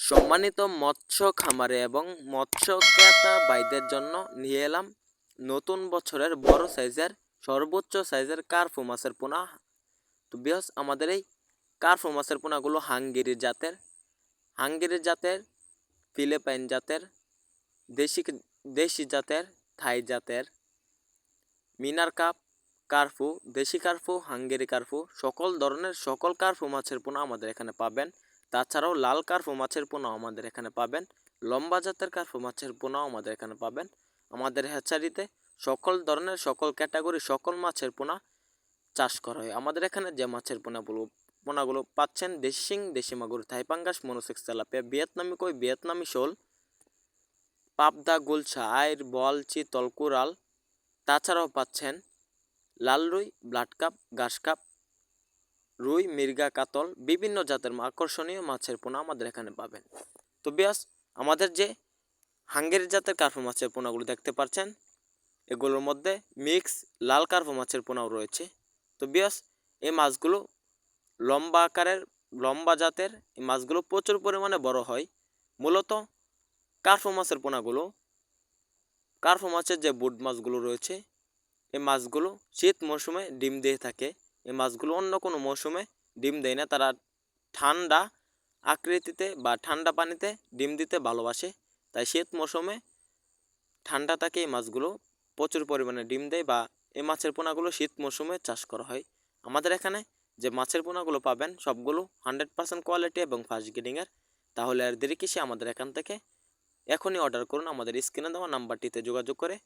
সম্মানিত মৎস্য খামারে এবং মৎস্য ক্রেতা ভাইদের জন্য নিয়ে এলাম নতুন বছরের বড় সাইজের, সর্বোচ্চ সাইজের কার্ফু মাছের পোনা। তো বিহস আমাদের এই কার্ফু মাছের পোনাগুলো হাঙ্গেরি জাতের হাঙ্গেরি জাতের, ফিলিপাইন জাতের, দেশি দেশি জাতের, থাই জাতের, মিনার কাপ কার্ফু দেশি কার্ফু হাঙ্গেরি কার্ফু সকল ধরনের সকল কার্ফু মাছের পোনা আমাদের এখানে পাবেন। তাছাড়াও লাল কার্ফু মাছের পোনাও আমাদের এখানে পাবেন। লম্বা জাতের কার্ফু মাছের পোনাও আমাদের এখানে পাবেন। আমাদের হ্যাচারিতে সকল ধরনের, সকল ক্যাটাগরি, সকল মাছের পোনা চাষ করা হয়। আমাদের এখানে যে মাছের পোনাগুলো পোনাগুলো পাচ্ছেন দেশি শিং, দেশি মাগুর থাইপাঙ্গাস মনোসেক্স, তেলাপিয়া, ভিয়েতনামি কই, ভিয়েতনামি শোল, পাবদা, গুলশা, আইর, বল, চিতল, কুরাল। তাছাড়াও পাচ্ছেন লাল রুই ব্লাড কাপ, ঘাস কাপ রুই মির্গা কাতল বিভিন্ন জাতের আকর্ষণীয় মাছের পোনা আমাদের এখানে পাবেন। তো বিয়াস, আমাদের যে হাঙ্গেরি জাতের কার্ফু মাছের পোনাগুলো দেখতে পাচ্ছেন, এগুলোর মধ্যে মিক্স লাল কার্ফু মাছের পোনাও রয়েছে। তো বিয়াস, এই মাছগুলো লম্বা আকারের, লম্বা জাতের, এই মাছগুলো প্রচুর পরিমাণে বড় হয়। মূলত কার্ফু মাছের পোনাগুলো কার্ফু মাছের যে বুট মাছগুলো রয়েছে, এই মাছগুলো শীত মৌসুমে ডিম দিয়ে থাকে। এই মাছগুলো অন্য কোনো মৌসুমে ডিম দেয় না। তারা ঠান্ডা আকৃতিতে বা ঠান্ডা পানিতে ডিম দিতে ভালোবাসে। তাই শীত মৌসুমে ঠান্ডা থাকে এই মাছগুলো। প্রচুর পরিমাণে ডিম দেয় বা এই মাছের পোনাগুলো শীত মৌসুমে চাষ করা হয়। আমাদের এখানে যে মাছের পোনাগুলো পাবেন, সবগুলো হান্ড্রেড পার্সেন্ট কোয়ালিটি এবং ফার্স্ট গ্রেডিংয়ের তাহলে আর দেরি কিসে আমাদের এখান থেকে? এখনই অর্ডার করুন। আমাদের স্ক্রিনে দেওয়া নাম্বারটিতে যোগাযোগ করে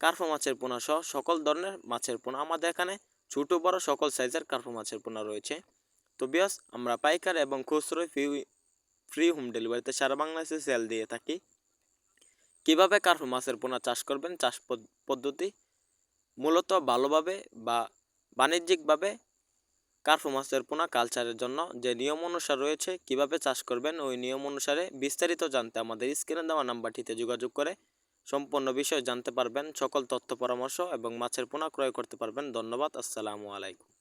কার্ফো মাছের পোনা সহ সকল ধরনের মাছের পোনা আমাদের এখানে ছোটো, বড় সকল সাইজের কার্ফো মাছের পোনা রয়েছে। তো বিয়াস, আমরা পাইকার এবং খুচরো ফ্রি ফ্রি হোম ডেলিভারিতে সারা বাংলাদেশে সেল দিয়ে থাকি। কীভাবে কার্ফো মাছের পোনা চাষ করবেন, চাষ পদ্ধতি? মূলত ভালোভাবে বা বাণিজ্যিকভাবে কার্ফো মাছের পোনা কালচারের জন্য যে নিয়ম অনুসার রয়েছে, কীভাবে চাষ করবেন, ওই নিয়ম অনুসারে বিস্তারিত জানতে আমাদের স্ক্রিনে দেওয়া নাম্বারটিতে যোগাযোগ করে সম্পূর্ণ বিষয় জানতে পারবেন, সকল তথ্য পরামর্শ এবং মাছের পোনা ক্রয় করতে পারবেন। ধন্যবাদ, আসসালামু আলাইকুম।